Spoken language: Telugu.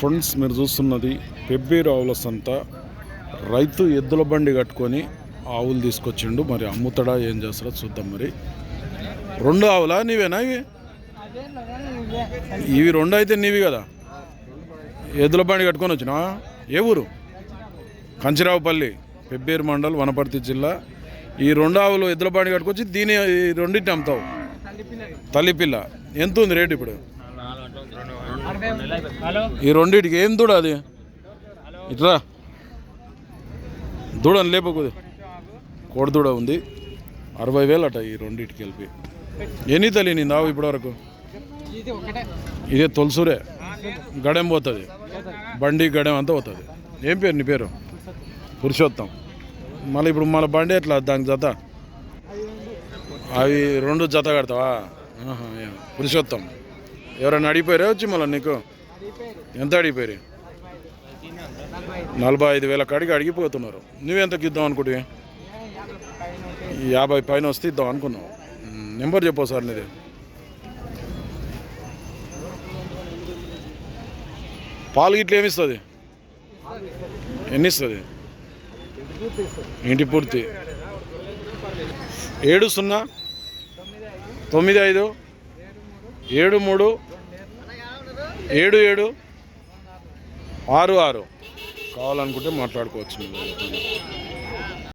ఫ్రెండ్స్ మీరు చూస్తున్నది పెబ్బేరు ఆవుల సంత. రైతు ఎద్దుల బండి కట్టుకొని ఆవులు తీసుకొచ్చిండు. మరి అమ్ముతాడా ఏం చేస్తాడో చూద్దాం మరి. రెండు ఆవులా? నీవేనా ఇవి? ఇవి రెండు అయితే నీవి కదా. ఎద్దుల బండి కట్టుకొని వచ్చినా? ఏ ఊరు? కంచిరావుపల్లి పెబ్బేరు మండల్ వనపర్తి జిల్లా. ఈ రెండు ఆవులు ఎద్దుల బండి కట్టుకొచ్చి దీని ఈ రెండింటిని అమ్ముతావు. తల్లిపిల్ల ఎంత ఉంది రేటు ఇప్పుడు? ఈ రెండింటికి ఏం దూడ అది? ఇట్లా దూడని లేపకూడదు కోడి దూడ ఉంది. అరవై వేలు అట ఈ రెండింటికి వెళ్ళి ఎన్ని తల్లి నీ నావు ఇప్పటివరకు? ఇదే తొలసూరే. గడెం పోతుంది. బండి గడెం అంతా పోతుంది. ఏం పేరు నీ పేరు? పురుషోత్తం. మళ్ళీ ఇప్పుడు మన బండి ఎట్లా? దానికి జత? అవి రెండు జత కడతావా? పురుషోత్తం. ఎవరైనా అడిగిపోయారా వచ్చి మళ్ళీ నీకు? ఎంత అడిగిపోయారు? నలభై ఐదు వేల కాడికి అడిగిపోతున్నారు. నువ్వెంతకి ఇద్దాం అనుకుంటే? యాభై పైన వస్తే ఇద్దాం అనుకున్నావు. నెంబర్ చెప్పు సార్ నీది. పాలు గిట్లు ఏమి ఇస్తుంది? ఎన్ని ఇస్తుంది? ఇంటి పూర్తి. ఏడు సున్నా తొమ్మిది ఐదు ఏడు మూడు ఏడు ఏడు. ఆరు ఆరు. కావాలనుకుంటే మాట్లాడుకోవచ్చు.